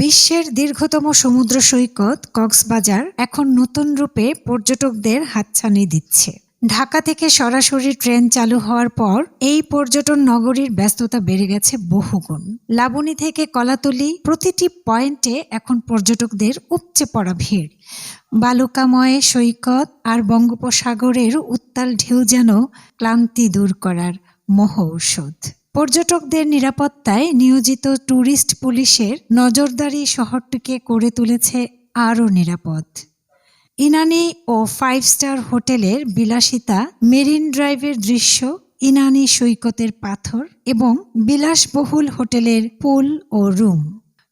বিশ্বের দীর্ঘতম সমুদ্র সৈকত কক্সবাজার এখন নতুন রূপে পর্যটকদের হাতছানি দিচ্ছে। ঢাকা থেকে সরাসরি ট্রেন চালু হওয়ার পর এই পর্যটন নগরীর ব্যস্ততা বেড়ে গেছে বহুগুণ। লাবণী থেকে কলাতলি প্রতিটি পয়েন্টে এখন পর্যটকদের উপচে পড়া ভিড়। বালুকাময় সৈকত আর বঙ্গোপসাগরের উত্তাল ঢেউ যেন ক্লান্তি দূর করার মহ ঔষধ পর্যটকদের নিরাপত্তায় নিয়োজিত ট্যুরিস্ট পুলিশের নজরদারি শহরটিকে করে তুলেছে আরও নিরাপদ। ইনানি ও ফাইভ স্টার হোটেলের বিলাসিতা মেরিন ড্রাইভের দৃশ্য, ইনানি সৈকতের পাথর এবং বিলাসবহুল হোটেলের পুল ও রুম।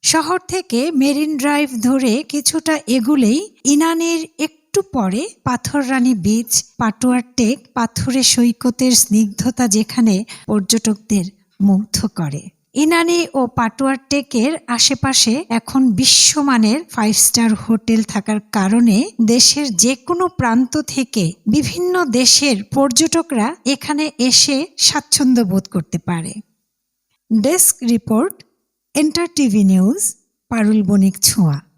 শহর থেকে মেরিন ড্রাইভ ধরে কিছুটা এগুলেই ইনানির একটু পরে পাথররানী বিচ পাটুয়ার টেক, পাথুরে সৈকতের স্নিগ্ধতা যেখানে পর্যটকদের মুগ্ধ করে। ইনানি ও পাটুয়ার টেকের আশেপাশে এখন বিশ্বমানের ফাইভ স্টার হোটেল থাকার কারণে দেশের যে কোনো প্রান্ত থেকে বিভিন্ন দেশের পর্যটকরা এখানে এসে স্বাচ্ছন্দ্য বোধ করতে পারে। Desk report, enter TV news, Parul Banik ছোঁয়া।